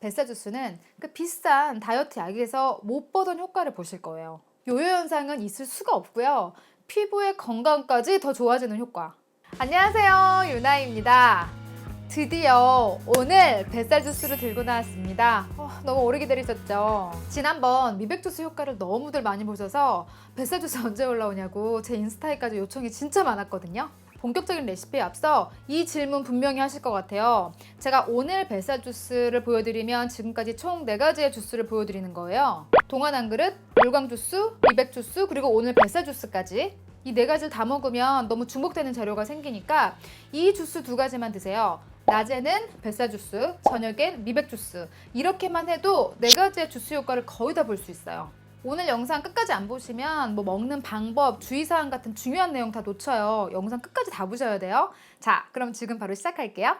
뱃살 주스는 그 비싼 다이어트 약에서 못 보던 효과를 보실 거예요. 요요 현상은 있을 수가 없고요. 피부의 건강까지 더 좋아지는 효과. 안녕하세요. 유나입니다. 드디어 오늘 뱃살 주스를 들고 나왔습니다. 어, 너무 오래 기다리셨죠? 지난번 미백 주스 효과를 너무들 많이 보셔서 뱃살 주스 언제 올라오냐고 제 인스타에까지 요청이 진짜 많았거든요. 본격적인 레시피에 앞서 이 질문 분명히 하실 것 같아요. 제가 오늘 뱃살 주스를 보여드리면 지금까지 총 4가지의 주스를 보여드리는 거예요. 동안 한 그릇, 물광 주스, 미백 주스, 그리고 오늘 뱃살 주스까지. 이 네 가지를 다 먹으면 너무 중복되는 재료가 생기니까 이 주스 두 가지만 드세요. 낮에는 뱃살 주스, 저녁엔 미백 주스. 이렇게만 해도 네 가지의 주스 효과를 거의 다 볼 수 있어요. 오늘 영상 끝까지 안 보시면 뭐 먹는 방법, 주의사항 같은 중요한 내용 다 놓쳐요. 영상 끝까지 다 보셔야 돼요. 자, 그럼 지금 바로 시작할게요.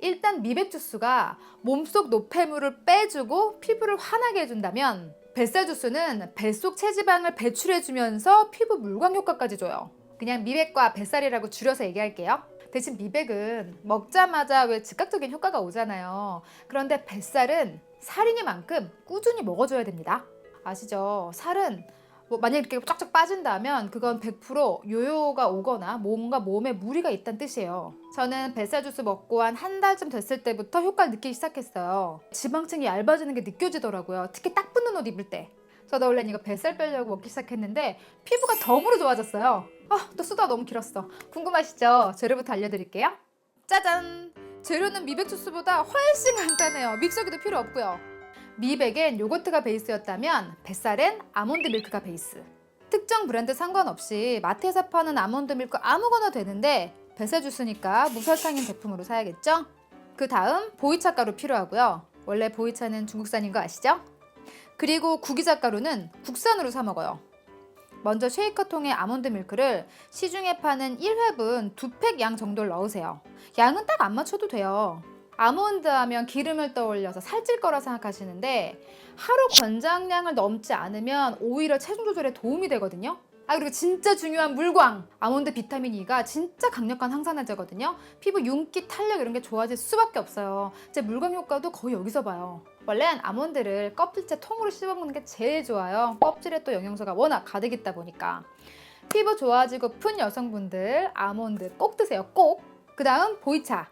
일단 미백 주스가 몸속 노폐물을 빼주고 피부를 환하게 해준다면 뱃살 주스는 뱃속 체지방을 배출해주면서 피부 물광 효과까지 줘요. 그냥 미백과 뱃살이라고 줄여서 얘기할게요. 대신 미백은 먹자마자 왜 즉각적인 효과가 오잖아요. 그런데 뱃살은 살이니만큼 꾸준히 먹어줘야 됩니다. 아시죠? 살은 뭐 만약 이렇게 쫙쫙 빠진다면 그건 100% 요요가 오거나 뭔가 몸에 무리가 있다는 뜻이에요. 저는 뱃살 주스 먹고 한 한 달쯤 됐을 때부터 효과를 느끼기 시작했어요. 지방층이 얇아지는 게 느껴지더라고요. 특히 딱 붙는 옷 입을 때. 저도 원래 이거 뱃살 빼려고 먹기 시작했는데 피부가 덤으로 좋아졌어요. 아, 또 수다 너무 길었어. 궁금하시죠? 재료부터 알려드릴게요. 짜잔! 재료는 미백 주스보다 훨씬 간단해요. 믹서기도 필요 없고요. 미백엔 요거트가 베이스였다면 뱃살엔 아몬드 밀크가 베이스. 특정 브랜드 상관없이 마트에서 파는 아몬드 밀크 아무거나 되는데 뱃살 주스니까 무설탕인 제품으로 사야겠죠? 그 다음 보이차 가루 필요하고요. 원래 보이차는 중국산인 거 아시죠? 그리고 구기자 가루는 국산으로 사 먹어요. 먼저 쉐이커 통에 아몬드 밀크를 시중에 파는 1회분 두팩양 정도를 넣으세요. 양은 딱 안 맞춰도 돼요. 아몬드 하면 기름을 떠올려서 살찔 거라 생각하시는데 하루 권장량을 넘지 않으면 오히려 체중 조절에 도움이 되거든요. 아 그리고 진짜 중요한 물광. 아몬드 비타민 E가 진짜 강력한 항산화제거든요. 피부 윤기 탄력 이런 게 좋아질 수밖에 없어요. 제 물광 효과도 거의 여기서 봐요. 원래는 아몬드를 껍질째 통으로 씹어먹는 게 제일 좋아요. 껍질에 또 영양소가 워낙 가득 있다 보니까. 피부 좋아지고픈 여성분들 아몬드 꼭 드세요 꼭 그 다음 보이차.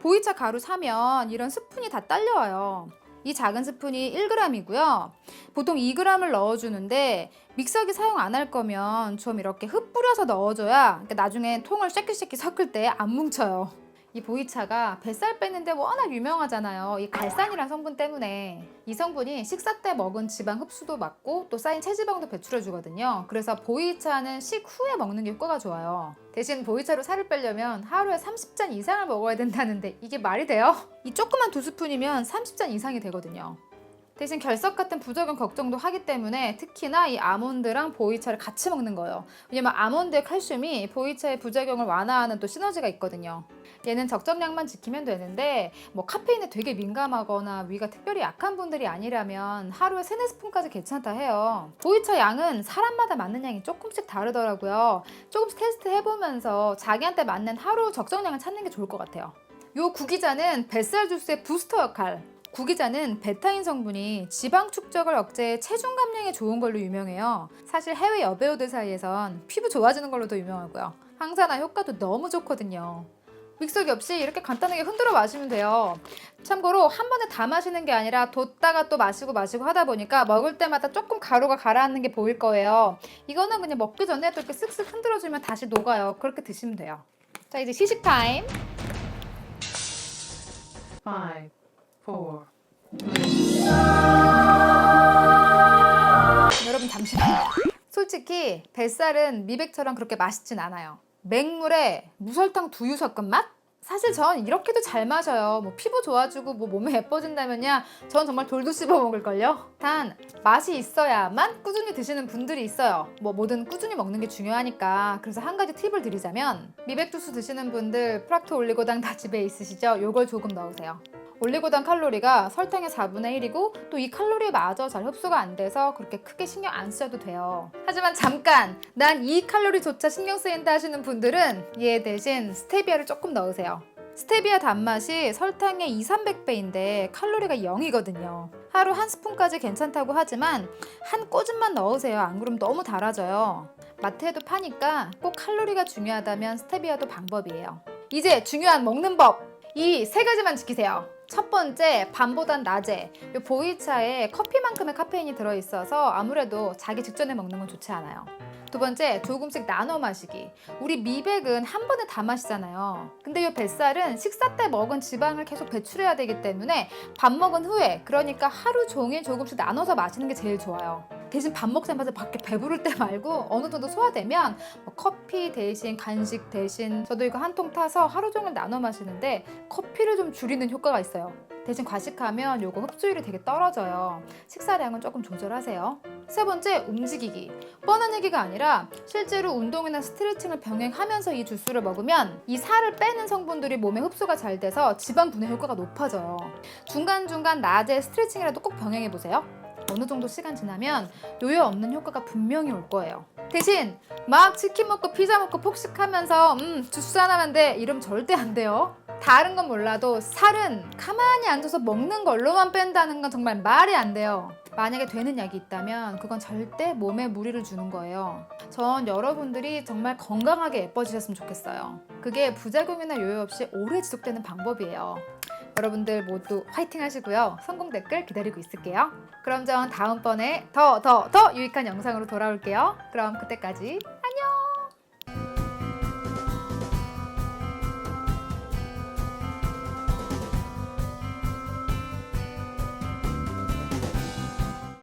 보이차 가루 사면 이런 스푼이 다 딸려와요 이 작은 스푼이 1g이고요. 보통 2g을 넣어주는데 믹서기 사용 안 할 거면 좀 이렇게 흙 뿌려서 넣어줘야 나중에 통을 쉐키쉐키 섞을 때 안 뭉쳐요. 이 보이차가 뱃살 빼는데 워낙 유명하잖아요. 이 갈산이란 성분 때문에 이 성분이 식사 때 먹은 지방 흡수도 막고 또 쌓인 체지방도 배출해 주거든요. 그래서 보이차는 식후에 먹는 게 효과가 좋아요. 대신 보이차로 살을 빼려면 하루에 30잔 이상을 먹어야 된다는데 이게 말이 돼요? 이 조그만 두 스푼이면 30잔 이상이 되거든요. 대신 결석 같은 부작용 걱정도 하기 때문에 특히나 이 아몬드랑 보이차를 같이 먹는 거예요. 왜냐면 아몬드의 칼슘이 보이차의 부작용을 완화하는 또 시너지가 있거든요. 얘는 적정량만 지키면 되는데 뭐 카페인에 되게 민감하거나 위가 특별히 약한 분들이 아니라면 하루에 3, 4스푼까지 괜찮다 해요. 보이차 양은 사람마다 맞는 양이 조금씩 다르더라고요. 조금씩 테스트 해보면서 자기한테 맞는 하루 적정량을 찾는 게 좋을 것 같아요. 요 구기자는 뱃살 주스의 부스터 역할 구기자는 베타인 성분이 지방 축적을 억제해 체중 감량에 좋은 걸로 유명해요. 사실 해외 여배우들 사이에선 피부 좋아지는 걸로도 유명하고요. 항산화 효과도 너무 좋거든요. 믹서기 없이 이렇게 간단하게 흔들어 마시면 돼요. 참고로 한 번에 다 마시는 게 아니라 뒀다가 또 마시고 마시고 하다 보니까 먹을 때마다 조금 가루가 가라앉는 게 보일 거예요. 이거는 그냥 먹기 전에 또 이렇게 쓱쓱 흔들어주면 다시 녹아요. 그렇게 드시면 돼요. 자 이제 시식 타임. five, 여러분 잠시만요. 솔직히 뱃살은 미백처럼 그렇게 맛있진 않아요. 맹물에 무설탕 두유 섞은 맛? 사실 전 이렇게도 잘 마셔요. 뭐 피부 좋아지고 뭐 몸에 예뻐진다면야 전 정말 돌도 씹어 먹을걸요. 단 맛이 있어야만 꾸준히 드시는 분들이 있어요. 뭐 뭐든 꾸준히 먹는 게 중요하니까. 그래서 한 가지 팁을 드리자면 미백 주스 드시는 분들 프락토 올리고당 다 집에 있으시죠? 요걸 조금 넣으세요. 올리고당 칼로리가 설탕의 4분의 1이고 또 이 칼로리마저 잘 흡수가 안 돼서 그렇게 크게 신경 안 쓰셔도 돼요. 하지만 잠깐 난 이 칼로리조차 신경 쓰인다 하시는 분들은 얘 대신 스테비아를 조금 넣으세요. 스테비아 단맛이 설탕의 2, 300배인데 칼로리가 0이거든요. 하루 한 스푼까지 괜찮다고 하지만 한 꼬집만 넣으세요. 안 그러면 너무 달아져요. 마트에도 파니까 꼭 칼로리가 중요하다면 스테비아도 방법이에요. 이제 중요한 먹는 법! 이 세 가지만 지키세요. 첫 번째, 밤보단 낮에. 이 보이차에 커피만큼의 카페인이 들어있어서 아무래도 자기 직전에 먹는 건 좋지 않아요. 두 번째, 조금씩 나눠 마시기. 우리 미백은 한 번에 다 마시잖아요. 근데 이 뱃살은 식사 때 먹은 지방을 계속 배출해야 되기 때문에 밥 먹은 후에, 그러니까 하루 종일 조금씩 나눠서 마시는 게 제일 좋아요. 대신 밥 먹자마자 밖에 배부를 때 말고 어느 정도 소화되면 뭐 커피 대신 간식 대신 저도 이거 한 통 타서 하루 종일 나눠 마시는데 커피를 좀 줄이는 효과가 있어요. 대신 과식하면 요거 흡수율이 되게 떨어져요. 식사량은 조금 조절하세요. 세 번째, 움직이기. 뻔한 얘기가 아니라 실제로 운동이나 스트레칭을 병행하면서 이 주스를 먹으면 이 살을 빼는 성분들이 몸에 흡수가 잘 돼서 지방 분해 효과가 높아져요. 중간중간 낮에 스트레칭이라도 꼭 병행해 보세요. 어느 정도 시간 지나면 요요 없는 효과가 분명히 올 거예요. 대신 막 치킨 먹고 피자 먹고 폭식하면서 음 주스 하나만 돼 이러면 절대 안 돼요. 다른 건 몰라도 살은 가만히 앉아서 먹는 걸로만 뺀다는 건 정말 말이 안 돼요. 만약에 되는 약이 있다면 그건 절대 몸에 무리를 주는 거예요. 전 여러분들이 정말 건강하게 예뻐지셨으면 좋겠어요. 그게 부작용이나 요요 없이 오래 지속되는 방법이에요. 여러분들 모두 화이팅 하시고요. 성공 댓글 기다리고 있을게요. 그럼 전 다음번에 더 더 더 유익한 영상으로 돌아올게요. 그럼 그때까지